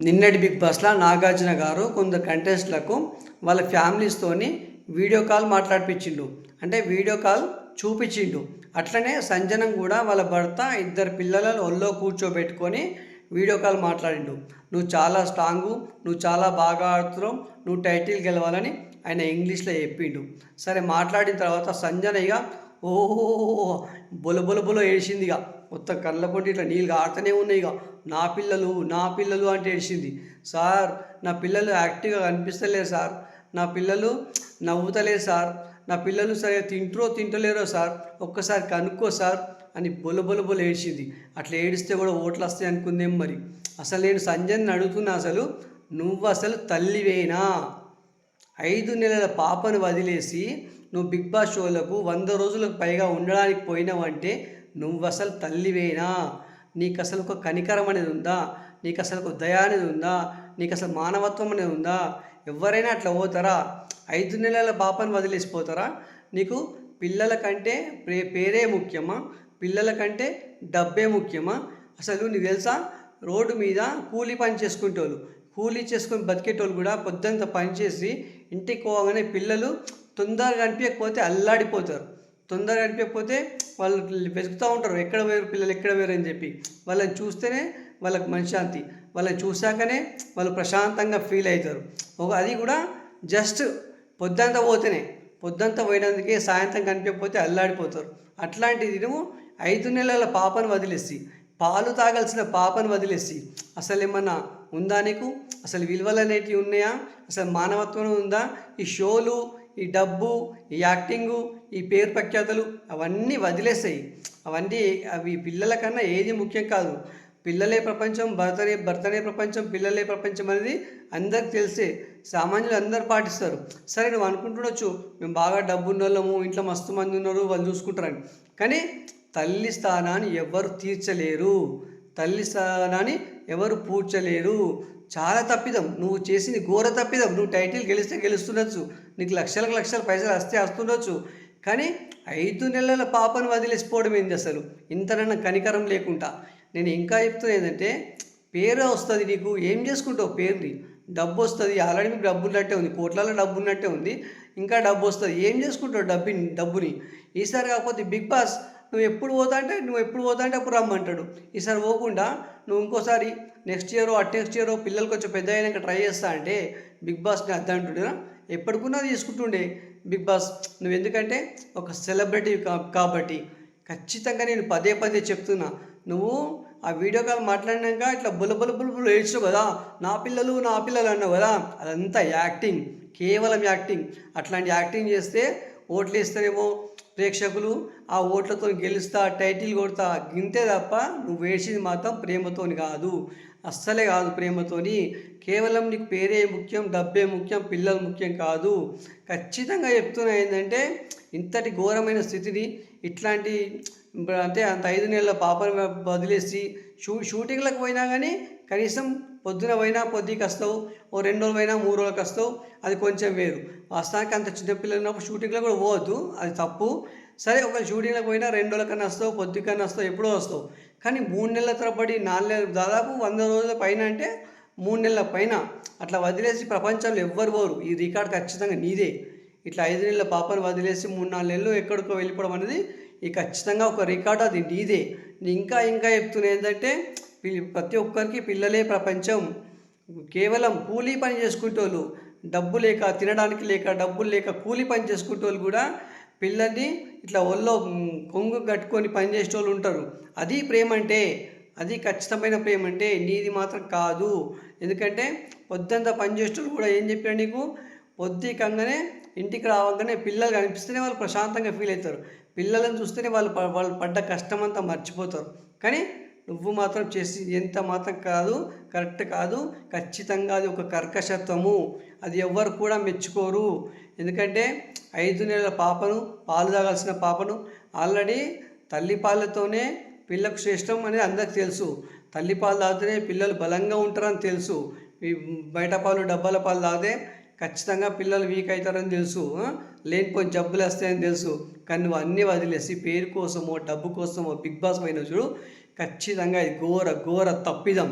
నిన్నటి బిగ్ బాస్లో నాగార్జున గారు కొందరు కంటెస్ట్లకు వాళ్ళ ఫ్యామిలీస్తోని వీడియో కాల్ మాట్లాడిపించిండు. అంటే వీడియో కాల్ చూపించిండు. అట్లనే సంజనం కూడా వాళ్ళ భర్త ఇద్దరు పిల్లలను ఒళ్ళో కూర్చోబెట్టుకొని వీడియో కాల్ మాట్లాడిండు. నువ్వు చాలా స్ట్రాంగు నువ్వు చాలా బాగా ఆడుతున్నావు నువ్వు టైటిల్ గెలవాలని ఆయన ఇంగ్లీష్లో చెప్పిండు. సరే మాట్లాడిన తర్వాత సంజన ఇక ఓహో బొల బొల బొల ఏడిసింది ఇక మొత్తం కళ్ళ ఇట్లా నీళ్ళు ఆడుతూనే ఉన్నాయి ఇక. నా పిల్లలు నా పిల్లలు అంటే ఏడ్చింది. సార్ నా పిల్లలు యాక్టివ్గా కనిపిస్తలేరు సార్. నా పిల్లలు నవ్వుతలేరు సార్. నా పిల్లలు సరిగా తింటారో తింటలేరో సార్. ఒక్కసారి కనుక్కో సార్ అని బొల బొల బొల ఏడిచింది. అట్లా ఏడిస్తే కూడా ఓట్లు వస్తాయి అనుకుందేం మరి? అసలు నేను సంజయ్ని అడుగుతున్నా అసలు నువ్వు అసలు తల్లివేనా? ఐదు నెలల పాపను వదిలేసి నువ్వు బిగ్ బాస్ షోలకు వంద రోజులకు పైగా ఉండడానికి పోయినావంటే నువ్వు అసలు తల్లివేనా? నీకు అసలు ఒక కనికరం అనేది ఉందా నీకు అసలు ఒక దయ అనేది ఉందా నీకు అసలు మానవత్వం అనేది ఉందా ఎవరైనా అట్లా పోతారా? ఐదు నెలల పాపను వదిలేసిపోతారా? నీకు పిల్లల కంటే పే పేరే ముఖ్యమా? పిల్లల కంటే డబ్బే ముఖ్యమా? అసలు నీకు తెలుసా? రోడ్డు మీద కూలీ పని చేసుకుంటోళ్ళు కూలీ చేసుకొని బతికేటోళ్ళు కూడా పొద్దుంత పనిచేసి ఇంటికి పోగానే పిల్లలు తొందరగా కనిపించకపోతే అల్లాడిపోతారు. తొందరగా కనిపించకపోతే వాళ్ళు వెతుకుతూ ఉంటారు ఎక్కడ వేరు పిల్లలు ఎక్కడ వేరు అని చెప్పి. వాళ్ళని చూస్తేనే వాళ్ళకి మనశ్శాంతి. వాళ్ళని చూశాకనే వాళ్ళు ప్రశాంతంగా ఫీల్ అవుతారు. ఒక అది కూడా జస్ట్ పొద్దంతా పోతేనే పొద్దంతా పోయినందుకే సాయంత్రం కనిపించకపోతే అల్లాడిపోతారు. అట్లాంటిది నువ్వు ఐదు నెలల పాపను వదిలేసి పాలు తాగాల్సిన పాపను వదిలేసి అసలు ఏమన్నా ఉందా నీకు? అసలు విలువలు అనేటివి ఉన్నాయా? అసలు మానవత్వం ఉందా? ఈ షోలు ఈ డబ్బు ఈ యాక్టింగు ఈ పేరు ప్రఖ్యాతలు అవన్నీ వదిలేసాయి. అవన్నీ అవి పిల్లల కన్నా ఏది ముఖ్యం కాదు. పిల్లలే ప్రపంచం భర్తనే భర్తనే ప్రపంచం పిల్లలే ప్రపంచం అనేది అందరికి తెలిసే. సామాన్యులు అందరు పాటిస్తారు. సరే నువ్వు అనుకుంటుండొచ్చు మేము బాగా డబ్బు ఉన్నోళ్ళము ఇంట్లో మస్తు మంది ఉన్నారు వాళ్ళు చూసుకుంటారని. కానీ తల్లి స్థానాన్ని ఎవరు తీర్చలేరు. తల్లి స్థానాన్ని ఎవరు పూడ్చలేరు. చాలా తప్పిదం. నువ్వు చేసింది ఘోర తప్పిదం. నువ్వు టైటిల్ గెలిస్తే గెలుస్తుండొచ్చు. నీకు లక్షలకు లక్షల పైసలు వస్తే వస్తుండొచ్చు. కానీ ఐదు నెలల పాపను వదిలేసిపోవడం ఏంది అసలు? ఇంతనన్న కనికరం లేకుండా. నేను ఇంకా చెప్తున్నా ఏంటంటే పేరు వస్తుంది నీకు. ఏం చేసుకుంటావు పేరుని? డబ్బు వస్తుంది. ఆల్రెడీ మీకు డబ్బు ఉన్నట్టే ఉంది. కోట్లలో డబ్బు ఉన్నట్టే ఉంది. ఇంకా డబ్బు వస్తుంది. ఏం చేసుకుంటావు డబ్బుని డబ్బుని? ఈసారి కాకపోతే బిగ్ బాస్ నువ్వు ఎప్పుడు పోతా అంటే నువ్వు ఎప్పుడు పోతా అంటే అప్పుడు రమ్మంటాడు. ఈసారి పోకుండా నువ్వు ఇంకోసారి next year at next year పిల్లలు కొంచెం పెద్ద అయినాక ట్రై చేస్తా అంటే బిగ్ బాస్ని అర్థం అంటుండేనా ఎప్పటికున్నా తీసుకుంటుండే. బిగ్ బాస్ నువ్వు ఎందుకంటే ఒక సెలబ్రిటీ కాబట్టి. ఖచ్చితంగా నేను పదే పదే చెప్తున్నా. నువ్వు ఆ వీడియో కాల్ మాట్లాడినాక ఇట్లా బుల బుల బుల బుల ఏడ్చావు కదా. నా పిల్లలు నా పిల్లలు అన్నావు కదా. అదంతా యాక్టింగ్ కేవలం యాక్టింగ్ అట్లాంటి యాక్టింగ్ చేస్తే ఓట్లు వేస్తారేమో ప్రేక్షకులు ఆ ఓట్లతో గెలుస్తా టైటిల్ కొడతా గింతే తప్ప నువ్వు వేసింది మాత్రం ప్రేమతోని కాదు. అస్సలే కాదు ప్రేమతోని. కేవలం నీకు పేరే ముఖ్యం డబ్బే ముఖ్యం పిల్లలు ముఖ్యం కాదు. ఖచ్చితంగా చెప్తున్నా ఏంటంటే ఇంతటి ఘోరమైన స్థితిని ఇట్లాంటి అంటే అంత ఐదు నెలల పాపను వదిలేసి షూ షూటింగ్లకు పోయినా కానీ కనీసం పొద్దున పోయినా పొద్దుకి వస్తావు ఓ రెండు రోజులు పోయినా మూడు రోజులకు వస్తావు అది కొంచెం వేరు. వాస్తవానికి అంత చిన్నపిల్లలు ఉన్నప్పుడు షూటింగ్లో కూడా పోవద్దు అది తప్పు. సరే ఒక షూటింగ్లకు పోయినా రెండు రోజుల కన్నా వస్తావు పొద్దుకన్నా వస్తావు ఎప్పుడో వస్తావు. కానీ మూడు నెలల తరబడి నాలుగు నెలలు దాదాపు వంద రోజుల పైన అంటే మూడు నెలల పైన అట్లా వదిలేసి ప్రపంచంలో ఎవ్వరు పోరు. ఈ రికార్డ్ ఖచ్చితంగా నీదే. ఇట్లా ఐదు నెలల పాపను వదిలేసి మూడు నాలుగు నెలలు ఎక్కడికో వెళ్ళిపోవడం అనేది ఈ ఖచ్చితంగా ఒక రికార్డ్ అది నీదే. ఇంకా ఇంకా చెప్తున్నా ఏంటంటే ప్రతి ఒక్కరికి పిల్లలే ప్రపంచం. కేవలం కూలీ పని చేసుకుంటోళ్ళు డబ్బు లేక తినడానికి లేక డబ్బులు లేక కూలీ పని చేసుకుంటోళ్ళు కూడా పిల్లల్ని ఇట్లా ఒళ్ళో కొంగు కట్టుకొని పని చేసేటోళ్ళు ఉంటారు. అది ప్రేమ అంటే అది ఖచ్చితమైన ప్రేమ అంటే నీది మాత్రం కాదు. ఎందుకంటే పొద్దంతా పని చేసేటోళ్ళు కూడా ఏం చెప్పారు నీకు? పొద్దుకంగానే ఇంటికి రావగానే పిల్లలు కనిపిస్తేనే వాళ్ళు ప్రశాంతంగా ఫీల్ అవుతారు. పిల్లలను చూస్తేనే వాళ్ళు వాళ్ళు పడ్డ కష్టం అంతా మర్చిపోతారు. కానీ నువ్వు మాత్రం చేసి ఎంత మాత్రం కాదు కరెక్ట్ కాదు ఖచ్చితంగా అది ఒక కర్కశత్వము. అది ఎవ్వరు కూడా మెచ్చుకోరు. ఎందుకంటే ఐదు నెలల పాపను పాలు తాగాల్సిన పాపను ఆల్రెడీ తల్లి పాలతోనే పిల్లకు శ్రేష్టం అనేది అందరికి తెలుసు. తల్లి పాలు తాగితేనే పిల్లలు బలంగా ఉంటారని తెలుసు. ఈ బయట పాలు డబ్బాల పాలు తాగితే ఖచ్చితంగా పిల్లలు వీక్ అవుతారని తెలుసు. లేనిపోయిన జబ్బులు వస్తాయని తెలుసు. కానీ నువ్వు అన్నీ వదిలేసి పేరు కోసమో డబ్బు కోసమో బిగ్ బాస్ పైన చూడు. ఖచ్చితంగా ఇది ఘోర ఘోర తప్పిదం.